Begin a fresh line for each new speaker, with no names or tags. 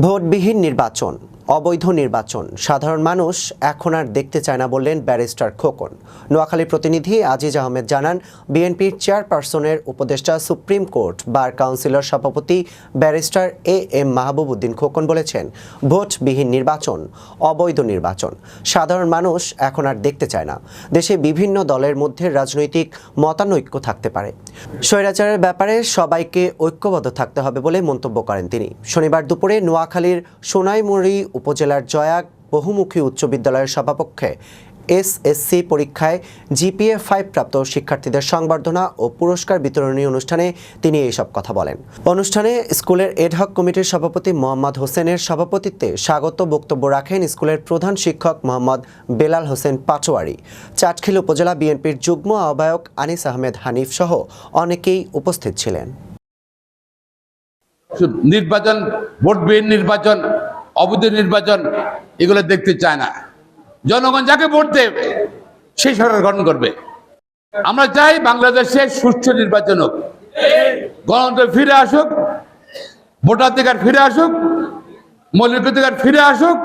ভোটবিহীন নির্বাচন। অবৈধ নির্বাচন। সাধারণ মানুষ এখন আর দেখতে চায় না বললেন ব্যারিস্টার খোকন। নোয়াখালী প্রতিনিধি আজিজ আহমেদ জানান, বিএনপির চেয়ারপারসনের উপদেষ্টা সুপ্রিম কোর্ট, বার কাউন্সিলর সভাপতি barrister A M Mahbub Uddin Khokon বলেছেন, ভোটবিহীন নির্বাচন, অবৈধ নির্বাচন। সাধারণ মানুষ এখন আর দেখতে চায় না। দেশে বিভিন্ন দলের মধ্যে রাজনৈতিক মতানৈক্য থাকতে পারে। স্বৈরাচারের ব্যাপারে সবাইকে ঐক্যবদ্ধ থাকতে হবে বলে মন্তব্য করেন তিনি। শনিবার দুপুরে নোয়াখালীর সোনাইমুড়ি উপজেলার জয়াক বহুমুখী উচ্চ বিদ্যালয়ের সভাপক্ষে এসএসসি পরীক্ষায় জিপিএ ফাইভ প্রাপ্ত শিক্ষার্থীদের সংবর্ধনা ও পুরস্কার বিতরণী অনুষ্ঠানে তিনি এইসব কথা বলেন। অনুষ্ঠানে স্কুলের এডহক কমিটির সভাপতি মোহাম্মদ হোসেনের সভাপতিত্বে স্বাগত বক্তব্য রাখেন স্কুলের প্রধান শিক্ষক মোহাম্মদ বেলাল হোসেন পাটোয়ারি। চাটখিল উপজেলা বিএনপির যুগ্ম আহ্বায়ক আনিস আহমেদ হানিফ সহ অনেকেই উপস্থিত ছিলেন।
নির্বাচন, ভোটবিহীন নির্বাচন অবৈধ নির্বাচন, এগুলো দেখতে চায় না। জনগণ যাকে ভোট দেবে, সেই সরকার গঠন করবে। আমরা চাই বাংলাদেশে সুষ্ঠু নির্বাচন হোক। গণতন্ত্র ফিরে আসুক, ভোটাধিকার ফিরে আসুক, মৌলিক অধিকার ফিরে আসুক